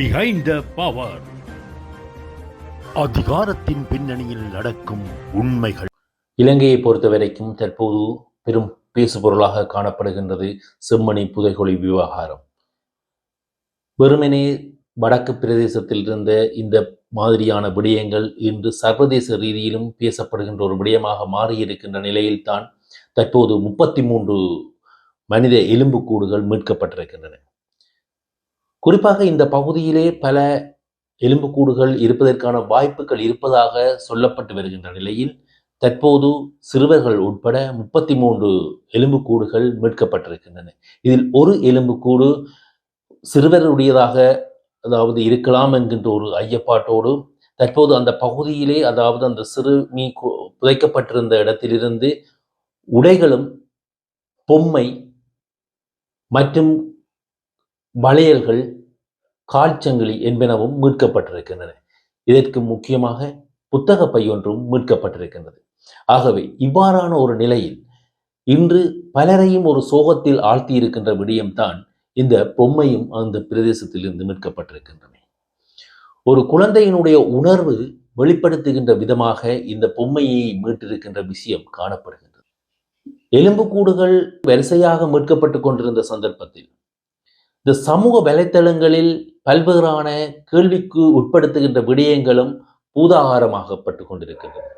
behind the power. அதிகாரத்தின் பின்னணியில் நடக்கும் உண்மைகள். இலங்கையை பொறுத்தவரைக்கும் தற்போது பெரும் பேசுபொருளாக காணப்படுகின்றது செம்மணி புதைகுழி விவகாரம். வெறுமனே வடக்கு பிரதேசத்தில் இருந்த இந்த மாதிரியான விடயங்கள் இன்று சர்வதேச ரீதியிலும் பேசப்படுகின்ற ஒரு விடயமாக மாறியிருக்கின்ற நிலையில்தான் தற்போது முப்பத்தி மூன்று மனித எலும்புக்கூடுகள் மீட்கப்பட்டிருக்கின்றன. குறிப்பாக இந்த பகுதியிலே பல எலும்புக்கூடுகள் இருப்பதற்கான வாய்ப்புகள் இருப்பதாக சொல்லப்பட்டு வருகின்ற நிலையில் தற்போது சிறுவர்கள் உட்பட முப்பத்தி மூன்று எலும்புக்கூடுகள் மீட்கப்பட்டிருக்கின்றன. இதில் ஒரு எலும்புக்கூடு சிறுவருடையதாக அதாவது இருக்கலாம் என்கின்ற ஒரு ஐயப்பாட்டோடு தற்போது அந்த பகுதியிலே அதாவது அந்த சிறுமி கு- புதைக்கப்பட்டிருந்த இடத்திலிருந்து உடைகளும் பொம்மை மற்றும் வளையல்கள் கால்ச்சங்கிலி என்பனவும் மீட்கப்பட்டிருக்கின்றன. இதற்கு முக்கியமாக புத்தக பை ஒன்றும் மீட்கப்பட்டிருக்கின்றது. ஆகவே இவ்வாறான ஒரு நிலையில் இன்று பலரையும் ஒரு சோகத்தில் ஆழ்த்தியிருக்கின்ற விடயம்தான் இந்த பொம்மையும் அந்த பிரதேசத்திலிருந்து மீட்கப்பட்டிருக்கின்றன. ஒரு குழந்தையினுடைய உணர்வு வெளிப்படுத்துகின்ற விதமாக இந்த பொம்மையை மீட்டிருக்கின்ற விஷயம் காணப்படுகின்றது. எலும்புக்கூடுகள் வரிசையாக மீட்கப்பட்டு கொண்டிருந்த சந்தர்ப்பத்தில் இந்த சமூக வலைத்தளங்களில் பல்வேறான கேள்விக்கு உட்படுத்துகின்ற விடயங்களும் பூதாகாரமாகப்பட்டு கொண்டிருக்கின்றன.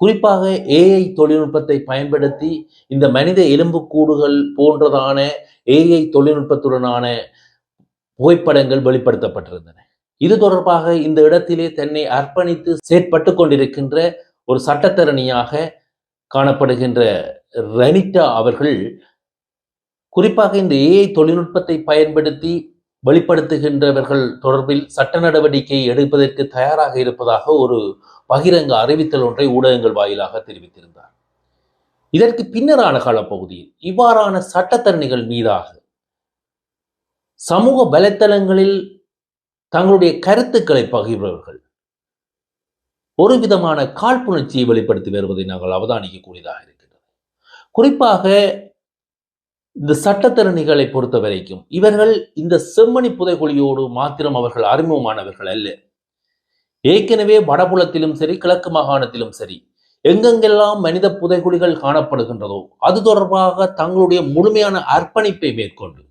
குறிப்பாக ஏஐ தொழில்நுட்பத்தை பயன்படுத்தி இந்த மனித எலும்புக்கூடுகள் போன்றதான ஏஐ தொழில்நுட்பத்துடனான புகைப்படங்கள் வெளிப்படுத்தப்பட்டிருந்தன. இது தொடர்பாக இந்த இடத்திலே தன்னை அர்ப்பணித்து செயற்பட்டு கொண்டிருக்கின்ற ஒரு சட்டத்தரணியாக காணப்படுகின்ற ரனிட்டா அவர்கள் குறிப்பாக இந்த ஏஐ தொழில்நுட்பத்தை பயன்படுத்தி வெளிப்படுத்துகின்றவர்கள் தொடர்பில் சட்ட நடவடிக்கை எடுப்பதற்கு தயாராக இருப்பதாக ஒரு பகிரங்க அறிவித்தல் ஒன்றை ஊடகங்கள் வாயிலாக தெரிவித்திருந்தார். இதற்கு பின்னரான காலப்பகுதியில் இவ்வாறான சட்டத்தரணிகள் மீதாக சமூக வலைத்தளங்களில் தங்களுடைய கருத்துக்களை பகிர்பவர்கள் ஒரு விதமான காழ்ப்புணர்ச்சியை வெளிப்படுத்தி வருவதை நாங்கள் அவதானிக்கக்கூடியதாக இருக்கின்றது. குறிப்பாக இந்த சட்டத்தரணிகளை பொறுத்த வரைக்கும் இவர்கள் இந்த செம்மணி புதைகுழியோடு மாத்திரம் அவர்கள் அறிமுகமானவர்கள் அல்ல. ஏற்கனவே வடபுலத்திலும் சரி கிழக்கு மாகாணத்திலும் சரி எங்கெங்கெல்லாம் மனித புதைகுழிகள் காணப்படுகின்றதோ அது தொடர்பாக தங்களுடைய முழுமையான அர்ப்பணிப்பை மேற்கொண்டு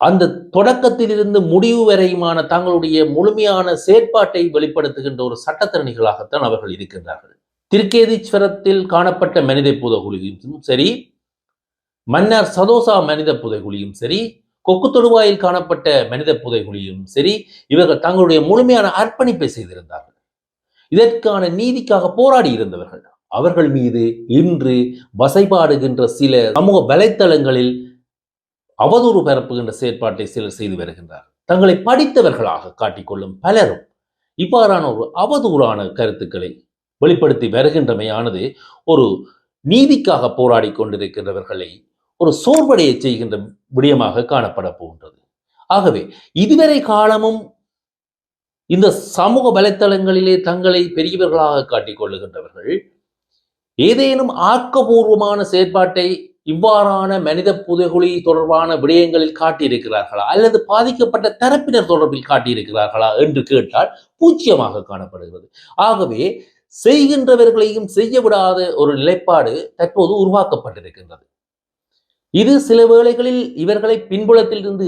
அந்த தொடக்கத்திலிருந்து முடிவு வரையுமான தங்களுடைய முழுமையான செயற்பாட்டை வெளிப்படுத்துகின்ற ஒரு சட்டத்திறனிகளாகத்தான் அவர்கள் இருக்கின்றார்கள். திருக்கேதீஸ்வரத்தில் காணப்பட்ட மனித புதைகுழியும் சரி மன்னர் சதோசா மனித புதைகுழியும் சரி கொக்கு தொடுவாயில் காணப்பட்ட மனித புதைகுழியும் சரி இவர்கள் தங்களுடைய முழுமையான அர்ப்பணிப்பை செய்திருந்தார்கள். இதற்கான நீதிக்காக போராடி இருந்தவர்கள். அவர்கள் மீது இன்று வசைபாடுகின்ற சில சமூக வலைத்தளங்களில் அவதூறு பரப்புகின்ற செயற்பாட்டை சிலர் செய்து வருகின்றார். தங்களை படித்தவர்களாக காட்டிக்கொள்ளும் பலரும் இவ்வாறான ஒரு அவதூறான கருத்துக்களை வெளிப்படுத்தி வருகின்றமையானது ஒரு நீதிக்காக போராடி கொண்டிருக்கின்றவர்களை ஒரு சோர்வடைய செய்கின்ற விடயமாக காணப்பட போகின்றது. ஆகவே இதுவரை காலமும் இந்த சமூக வலைத்தளங்களிலே தங்களை பெரியவர்களாக காட்டிக்கொள்ளுகின்றவர்கள் ஏதேனும் ஆக்கபூர்வமான செயற்பாட்டை இவ்வாறான மனித புதைகுழி தொடர்பான விடயங்களில் காட்டியிருக்கிறார்களா? அல்லது பாதிக்கப்பட்ட தரப்பினர் தொடர்பில் காட்டியிருக்கிறார்களா என்று கேட்டால் பூச்சியமாக காணப்படுகிறது. ஆகவே செய்கின்றவர்களையும் செய்ய விடாத ஒரு நிலைப்பாடு தற்போது உருவாக்கப்பட்டிருக்கின்றது. இது சில வேளைகளில் இவர்களை பின்புலத்தில் இருந்து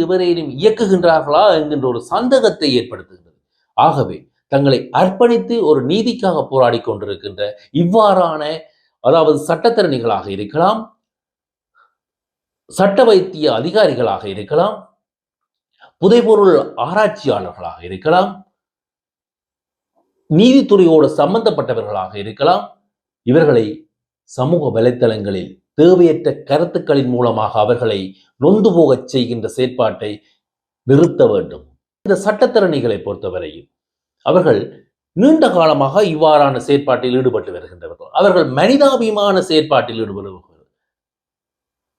இயக்குகின்றார்களா என்கின்ற ஒரு சந்தேகத்தை ஏற்படுத்துகின்றது. ஆகவே தங்களை அர்ப்பணித்து ஒரு நீதிக்காக போராடி கொண்டிருக்கின்ற இவ்வாறான அதாவது சட்டத்திறனிகளாக இருக்கலாம் சட்ட வைத்திய அதிகாரிகளாக இருக்கலாம் புதைபொருள் ஆராய்ச்சியாளர்களாக இருக்கலாம் நீதித்துறையோடு சம்பந்தப்பட்டவர்களாக இருக்கலாம் இவர்களை சமூக வலைத்தளங்களில் தேவையற்ற கருத்துக்களின் மூலமாக அவர்களை நொந்து போகச் செய்கின்ற செயற்பாட்டை நிறுத்த வேண்டும். இந்த சட்டத்திறனிகளை பொறுத்தவரையில் அவர்கள் நீண்ட காலமாக இவ்வாறான செயற்பாட்டில் ஈடுபட்டு வருகின்றவர்கள். அவர்கள் மனிதாபிமான செயற்பாட்டில் ஈடுபடுபவர்கள்.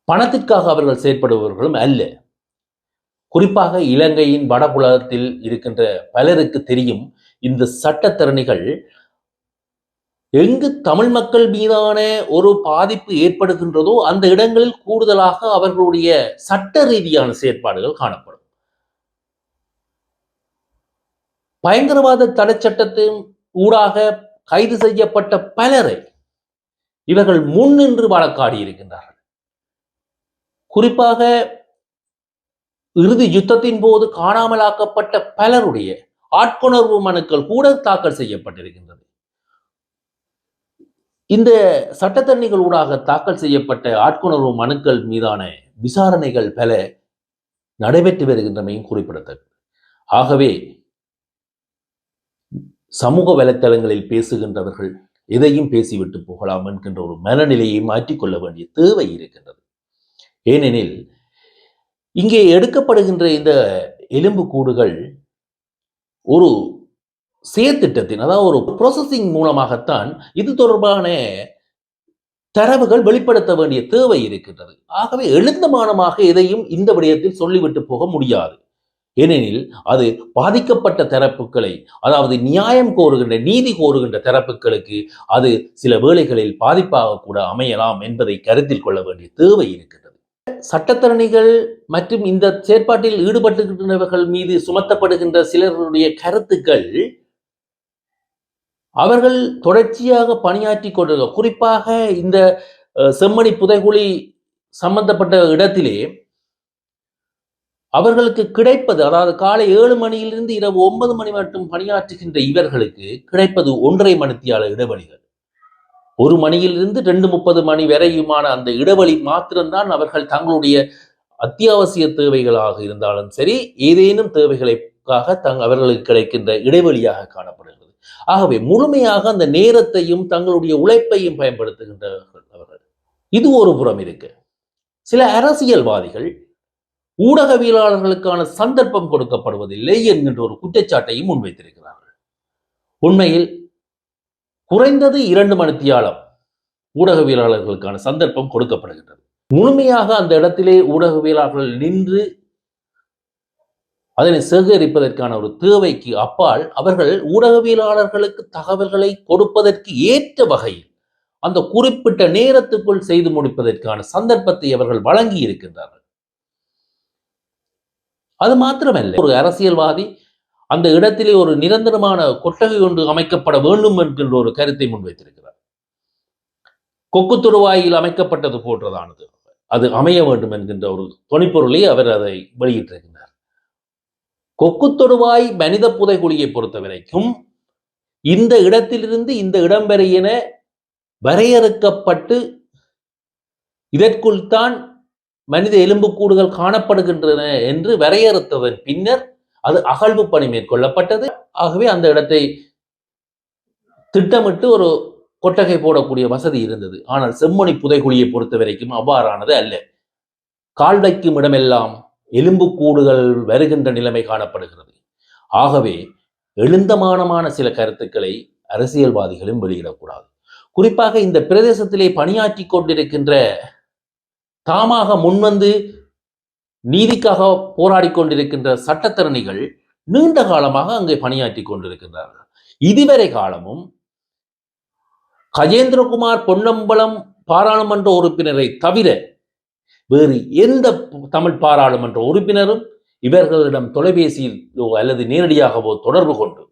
பணத்திற்காக அவர்கள் செயற்படுபவர்களும் அல்ல. குறிப்பாக இலங்கையின் வடபுலத்தில் இருக்கின்ற பலருக்கு தெரியும் இந்த சட்டத்திறனிகள் எங்கு தமிழ் மக்கள் மீதான ஒரு பாதிப்பு ஏற்படுகின்றதோ அந்த இடங்களில் கூடுதலாக அவர்களுடைய சட்ட ரீதியான செயற்பாடுகள் காணப்படும். பயங்கரவாத தடை சட்டத்தின் ஊடாக கைது செய்யப்பட்ட பலரை இவர்கள் முன்னின்று வழக்காடி இருக்கின்றார்கள். குறிப்பாக இறுதி யுத்தத்தின் போது காணாமலாக்கப்பட்ட பலருடைய ஆட்கொணர்வு மனுக்கள் கூட தாக்கல் செய்யப்பட்டிருக்கின்றது. இந்த சட்டத்தரணிகள் ஊடாக தாக்கல் செய்யப்பட்ட ஆட்கொணர்வு மனுக்கள் மீதான விசாரணைகள் பல நடைபெற்று வருகின்றமையும் குறிப்பிடத்தக்கது. ஆகவே சமூக வலைத்தளங்களில் பேசுகின்றவர்கள் எதையும் பேசிவிட்டு போகலாம் என்கின்ற ஒரு மனநிலையை மாற்றிக்கொள்ள வேண்டிய தேவை இருக்கின்றது. ஏனெனில் இங்கே எடுக்கப்படுகின்ற இந்த எலும்பு கூடுகள் ஒரு செயற்திட்டத்தின் அதாவது ஒரு ப்ராசஸிங் மூலமாகத்தான் இது தொடர்பான தரவுகள் வெளிப்படுத்த வேண்டிய தேவை இருக்கின்றது. ஆகவே எழுந்தமானமாக எதையும் இந்த விடயத்தில் சொல்லிவிட்டு போக முடியாது. ஏனெனில் அது பாதிக்கப்பட்ட தரப்புகளை அதாவது நியாயம் கோருகின்ற நீதி கோருகின்ற தரப்புகளுக்கு அது சில வேளைகளில் பாதிப்பாக கூட அமையலாம் என்பதை கருத்தில் கொள்ள வேண்டிய தேவை இருக்கின்றது. சட்டத்தரணிகள் மற்றும் இந்த செயற்பாட்டில் ஈடுபட்டுகின்றவர்கள் மீது சுமத்தப்படுகின்ற சிலருடைய கருத்துக்கள் அவர்கள் தொடர்ச்சியாக பணியாற்றி கொண்டு குறிப்பாக இந்த செம்மணி புதைகுழி சம்பந்தப்பட்ட இடத்திலே அவர்களுக்கு கிடைப்பது அதாவது காலை ஏழு மணியிலிருந்து இரவு ஒன்பது மணி மட்டும் பணியாற்றுகின்ற இவர்களுக்கு கிடைப்பது ஒன்றரை மணித்தியால இடைவெளிகள். ஒரு மணியிலிருந்து ரெண்டு முப்பது மணி வரையுமான அந்த இடைவெளி மாத்திரம்தான் அவர்கள் தங்களுடைய அத்தியாவசிய தேவைகளாக இருந்தாலும் சரி ஏதேனும் தேவைகளுக்காக தங் அவர்களுக்கு கிடைக்கின்ற இடைவெளியாக காணப்படுகிறது. ஆகவே முழுமையாக அந்த நேரத்தையும் தங்களுடைய உழைப்பையும் பயன்படுத்துகின்றவர்கள் அவர்கள். இது ஒரு புறம் இருக்கு. சில அரசியல்வாதிகள் ஊடகவியலாளர்களுக்கான சந்தர்ப்பம் கொடுக்கப்படுவதில்லை என்கின்ற ஒரு குற்றச்சாட்டையும் முன்வைத்திருக்கிறார்கள். உண்மையில் குறைந்தது இரண்டு மணித்தியாலம் ஊடகவியலாளர்களுக்கான சந்தர்ப்பம் கொடுக்கப்படுகின்றது. முழுமையாக அந்த இடத்திலே ஊடகவியலாளர்கள் நின்று அதனை சேகரிப்பதற்கான ஒரு தேவைக்கு அப்பால் அவர்கள் ஊடகவியலாளர்களுக்கு தகவல்களை கொடுப்பதற்கு ஏற்ற வகையில் அந்த குறிப்பிட்ட நேரத்துக்குள் செய்து முடிப்பதற்கான சந்தர்ப்பத்தை அவர்கள் வழங்கி இருக்கின்றார்கள். அது மாத்திரமல்ல ஒரு அரசியல்வாதி அந்த இடத்திலே ஒரு நிரந்தரமான கொட்டகை ஒன்று அமைக்கப்பட வேண்டும் என்கின்ற ஒரு கருத்தை முன்வைத்திருக்கிறார். கொக்கு தொடுவாயில் அமைக்கப்பட்டது போன்றதானது. அது அமைய வேண்டும் என்கின்ற ஒரு துணிப்பொருளை அவர் அதை வெளியிட்டிருக்கிறார். கொக்கு தொடுவாய் மனித புதைகுழியை பொறுத்த வரைக்கும் இந்த இடத்திலிருந்து இந்த இடம் வரை என வரையறுக்கப்பட்டு இதற்குள் தான் மனித எலும்புக்கூடுகள் காணப்படுகின்றன என்று வரையறுத்ததன் பின்னர் அது அகழ்வு பணி மேற்கொள்ளப்பட்டது. ஆகவே அந்த இடத்தை திட்டமிட்டு ஒரு கொட்டகை போடக்கூடிய வசதி இருந்தது. ஆனால் செம்மணி புதைகுழியை பொறுத்த வரைக்கும் அவ்வாறானது அல்ல. கால் வைக்கும் இடமெல்லாம் எலும்புக்கூடுகள் வருகின்ற நிலைமை காணப்படுகிறது. ஆகவே எழுந்தமானமான சில கருத்துக்களை அரசியல்வாதிகளும் வெளியிடக்கூடாது. குறிப்பாக இந்த பிரதேசத்திலே பணியாற்றி கொண்டிருக்கின்ற தாமாக முன்வந்து நீதிக்காக போராடி கொண்டிருக்கின்ற சட்டத்தரணிகள் நீண்ட காலமாக அங்கே பணியாற்றி கொண்டிருக்கின்றார்கள். இதுவரை காலமும் கஜேந்திரகுமார் பொன்னம்பலம் பாராளுமன்ற உறுப்பினரை தவிர வேறு எந்த தமிழ் பாராளுமன்ற உறுப்பினரும் இவர்களிடம் தொலைபேசியிலோ அல்லது நேரடியாகவோ தொடர்பு கொண்டு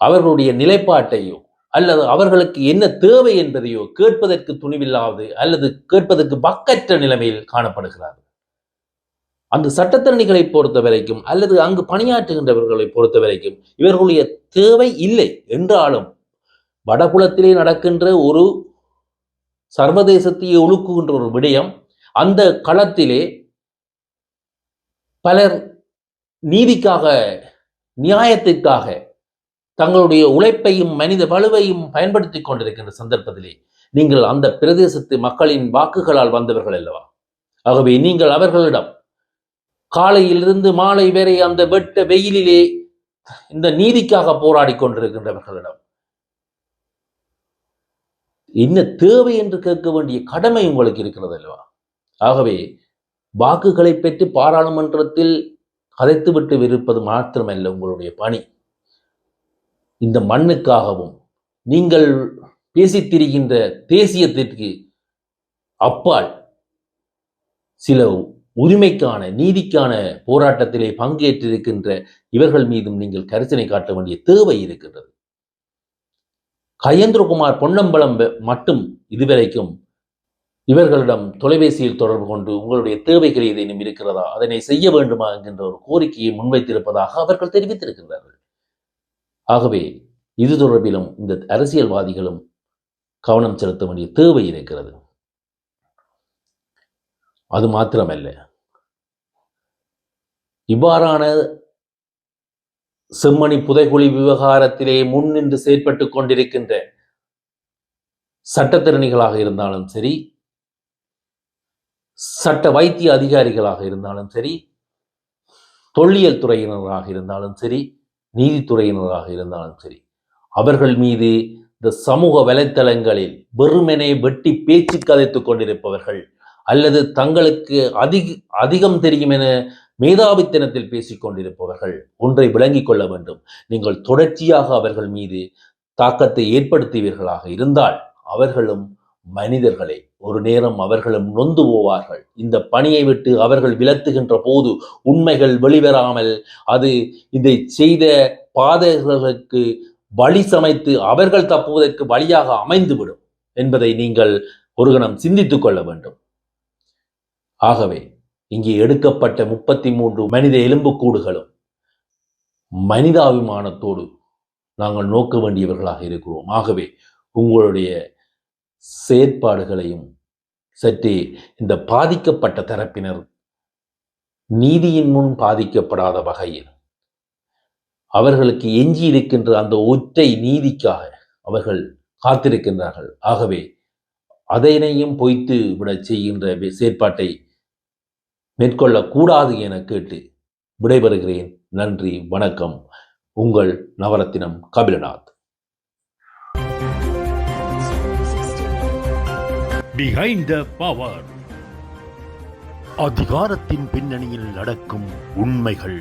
அவர்களுடைய நிலைப்பாட்டையோ அல்லது அவர்களுக்கு என்ன தேவை என்பதையோ கேட்பதற்கு துணிவில்லாது அல்லது கேட்பதற்கு பக்கற்ற நிலைமையில் காணப்படுகிறார்கள். அந்த சட்டத்தரணிகளை பொறுத்த வரைக்கும் அல்லது அங்கு பணியாற்றுகின்றவர்களை பொறுத்த வரைக்கும் இவர்களுடைய தேவை இல்லை என்றாலும் வடகுலத்திலே நடக்கின்ற ஒரு சர்வதேசத்தையே ஒழுக்குகின்ற ஒரு விடயம் அந்த களத்திலே பலர் நீதிக்காக நியாயத்திற்காக தங்களுடைய உழைப்பையும் மனித வலுவையும் பயன்படுத்தி கொண்டிருக்கின்ற சந்தர்ப்பத்திலே நீங்கள் அந்த பிரதேசத்து மக்களின் வாக்குகளால் வந்தவர்கள் அல்லவா? ஆகவே நீங்கள் அவர்களிடம் காலையிலிருந்து மாலை வரை அந்த வெட்ட வெயிலிலே இந்த நீதிக்காக போராடி கொண்டிருக்கின்றவர்களிடம் என்ன தேவை என்று கேட்க வேண்டிய கடமை உங்களுக்கு இருக்கிறது அல்லவா? ஆகவே வாக்குகளை பெற்று பாராளுமன்றத்தில் கதைத்துவிட்டு விருப்பது மாத்திரமல்ல உங்களுடைய பணி. இந்த மண்ணுக்காகவும் நீங்கள் பேசி திரிகின்ற தேசியத்திற்கு அப்பால் சில உரிமைக்கான நீதிக்கான போராட்டத்திலே பங்கேற்றிருக்கின்ற இவர்கள் மீதும் நீங்கள் கரிசனை காட்ட வேண்டிய தேவை இருக்கின்றது. கயேந்திரகுமார் பொன்னம்பலம் மட்டும் இதுவரைக்கும் இவர்களிடம் தொலைபேசியில் தொடர்பு கொண்டு உங்களுடைய தேவைகள் ஏதேனும் இருக்கிறதா? அதனை செய்ய வேண்டுமா என்கின்ற ஒரு கோரிக்கையை முன்வைத்திருப்பதாக அவர்கள் தெரிவித்திருக்கின்றார்கள். ஆகவே இது தொடர்பிலும் இந்த அரசியல்வாதிகளும் கவனம் செலுத்த வேண்டிய தேவை இருக்கிறது. அது மாத்திரமல்ல. இவ்வாறான செம்மணி புதைகுழி விவகாரத்திலே முன்னின்று செயற்பட்டுக் கொண்டிருக்கின்ற சட்டத்திறனிகளாக இருந்தாலும் சரி சட்ட வைத்திய அதிகாரிகளாக இருந்தாலும் சரி தொல்லியல் துறையினராக இருந்தாலும் சரி நீதித்துறையினராக இருந்தாலும் சரி அவர்கள் மீது இந்த சமூக வலைத்தளங்களில் வெறுமனே வெட்டி பேச்சு கதைத்துக் கொண்டிருப்பவர்கள் அல்லது தங்களுக்கு அதிக அதிகம் தெரியும் என மேதாவித்தனத்தில் பேசிக் கொண்டிருப்பவர்கள் ஒன்றை விளங்கிக் கொள்ள வேண்டும். நீங்கள் தொடர்ச்சியாக அவர்கள் மீது தாக்கத்தை ஏற்படுத்துவீர்களாக இருந்தால் அவர்களும் மனிதர்களே ஒரு நேரம் அவர்களும் நொந்து போவார்கள் இந்த பணியை விட்டு அவர்கள் விலத்துகின்ற போது உண்மைகள் வெளிவராமல் அது இதை செய்த பாதகர்களுக்கு வழி சமைத்து அவர்கள் தப்புவதற்கு வழியாக அமைந்துவிடும் என்பதை நீங்கள் ஒரு கணம் சிந்தித்துக் கொள்ள வேண்டும். ஆகவே இங்கே எடுக்கப்பட்ட முப்பத்தி மூன்று மனித எலும்புக்கூடுகளும் மனிதாபிமானத்தோடு நாங்கள் நோக்க வேண்டியவர்களாக இருக்கிறோம். ஆகவே உங்களுடைய செயற்பாடுகளையும் சற்று இந்த பாதிக்கப்பட்ட தரப்பினர் நீதியின் முன் பாதிக்கப்படாத வகையில் அவர்களுக்கு எஞ்சி இருக்கின்ற அந்த ஒற்றை நீதிக்காக அவர்கள் காத்திருக்கின்றார்கள். ஆகவே அதனையும் பொய்த்து விடச் செய்கின்ற செயற்பாட்டை மேற்கொள்ளக்கூடாது என கேட்டு விடைபெறுகிறேன். நன்றி வணக்கம். உங்கள் நவரத்தினம் கபிலநாத். பிஹைண்ட் த பவர் அதிகாரத்தின் பின்னணியில் நடக்கும் உண்மைகள்.